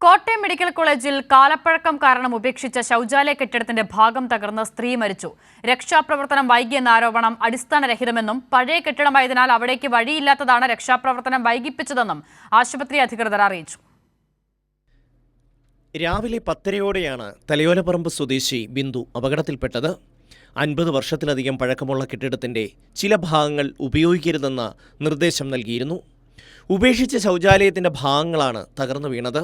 Kottayam medical കോളേജിൽ കാലപ്പഴക്കം കാരണം ഉപേക്ഷിച്ച ശൗചാലയ കെട്ടിടത്തിന്റെ ഭാഗം തകർന്ന് സ്ത്രീ മരിച്ചു. രക്ഷാപ്രവർത്തനം വൈകിയെന്ന ആരോപണം അടിസ്ഥാനരഹിതമെന്നും പഴയ കെട്ടിടമായതിനാൽ അവിടേക്ക് വഴിയില്ലാത്തതാണ് രക്ഷാപ്രവർത്തനം വൈകിപ്പിച്ചതെന്നും ആശുപത്രി അധികൃതർ അറിയിച്ചു. രാവിലെ പത്തരയോടെയാണ് തലയോലപ്പറമ്പ് സ്വദേശി ബിന്ദു അപകടത്തിൽപ്പെട്ടത്. അൻപത് വർഷത്തിലധികം പഴക്കമുള്ള കെട്ടിടത്തിന്റെ ചില ഭാഗങ്ങൾ ഉപയോഗിക്കരുതെന്ന നിർദ്ദേശം നൽകിയിരുന്നു. ഉപേക്ഷിച്ച ശൗചാലയത്തിന്റെ ഭാഗങ്ങളാണ് തകർന്നു വീണത്.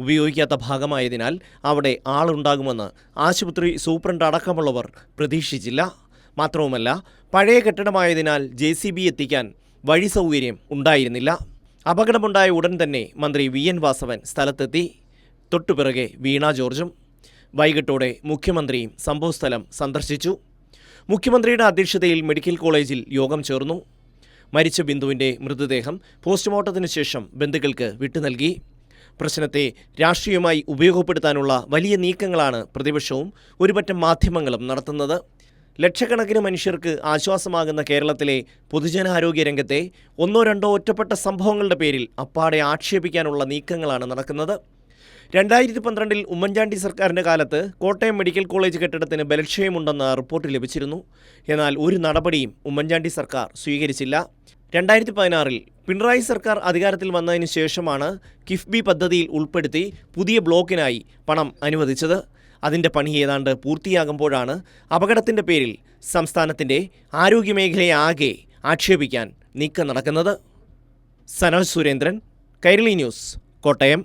ഉപയോഗിക്കാത്ത ഭാഗമായതിനാൽ അവിടെ ആളുണ്ടാകുമെന്ന് ആശുപത്രി സൂപ്രണ്ട് അടക്കമുള്ളവർ പ്രതീക്ഷിച്ചില്ല. മാത്രവുമല്ല പഴയ കെട്ടിടമായതിനാൽ ജെ സി ബി എത്തിക്കാൻ വഴി സൗകര്യം ഉണ്ടായിരുന്നില്ല. അപകടമുണ്ടായ ഉടൻ തന്നെ മന്ത്രി വി എൻ വാസവൻ സ്ഥലത്തെത്തി. തൊട്ടുപിറകെ വീണ ജോർജും വൈകിട്ടോടെ മുഖ്യമന്ത്രിയും സംഭവസ്ഥലം സന്ദർശിച്ചു. മുഖ്യമന്ത്രിയുടെ അധ്യക്ഷതയിൽ മെഡിക്കൽ കോളേജിൽ യോഗം ചേർന്നു. മരിച്ച ബിന്ദുവിന്റെ മൃതദേഹം പോസ്റ്റ്മോർട്ടത്തിന് ശേഷം ബന്ധുക്കൾക്ക് വിട്ടു നൽകി പ്രശ്നത്തെ രാഷ്ട്രീയമായി ഉപയോഗപ്പെടുത്താനുള്ള വലിയ നീക്കങ്ങളാണ് പ്രതിപക്ഷവും ഒരുപറ്റം മാധ്യമങ്ങളും നടത്തുന്നത്. ലക്ഷക്കണക്കിന് മനുഷ്യർക്ക് ആശ്വാസമാകുന്ന കേരളത്തിലെ പൊതുജനാരോഗ്യ രംഗത്തെ ഒന്നോ രണ്ടോ ഒറ്റപ്പെട്ട സംഭവങ്ങളുടെ പേരിൽ അപ്പാടെ ആക്ഷേപിക്കാനുള്ള നീക്കങ്ങളാണ് നടക്കുന്നത്. രണ്ടായിരത്തി പന്ത്രണ്ടിൽ ഉമ്മൻചാണ്ടി സർക്കാരിന്റെ കാലത്ത് കോട്ടയം മെഡിക്കൽ കോളേജ് കെട്ടിടത്തിന് ബലക്ഷയമുണ്ടെന്ന റിപ്പോർട്ട് ലഭിച്ചിരുന്നു. എന്നാൽ ഒരു നടപടിയും ഉമ്മൻചാണ്ടി സർക്കാർ സ്വീകരിച്ചില്ല. രണ്ടായിരത്തി പതിനാറിൽ പിണറായി സർക്കാർ അധികാരത്തിൽ വന്നതിന് ശേഷമാണ് കിഫ്ബി പദ്ധതിയിൽ ഉൾപ്പെടുത്തി പുതിയ ബ്ലോക്കിനായി പണം അനുവദിച്ചത്. അതിന്റെ പണി ഏതാണ്ട് പൂർത്തിയാകുമ്പോഴാണ് അപകടത്തിന്റെ പേരിൽ സംസ്ഥാനത്തിന്റെ ആരോഗ്യമേഖലയെ ആകെ ആക്ഷേപിക്കാൻ നീക്കം നടക്കുന്നത്. സനോജ് സുരേന്ദ്രൻ കൈരളി ന്യൂസ് കോട്ടയം.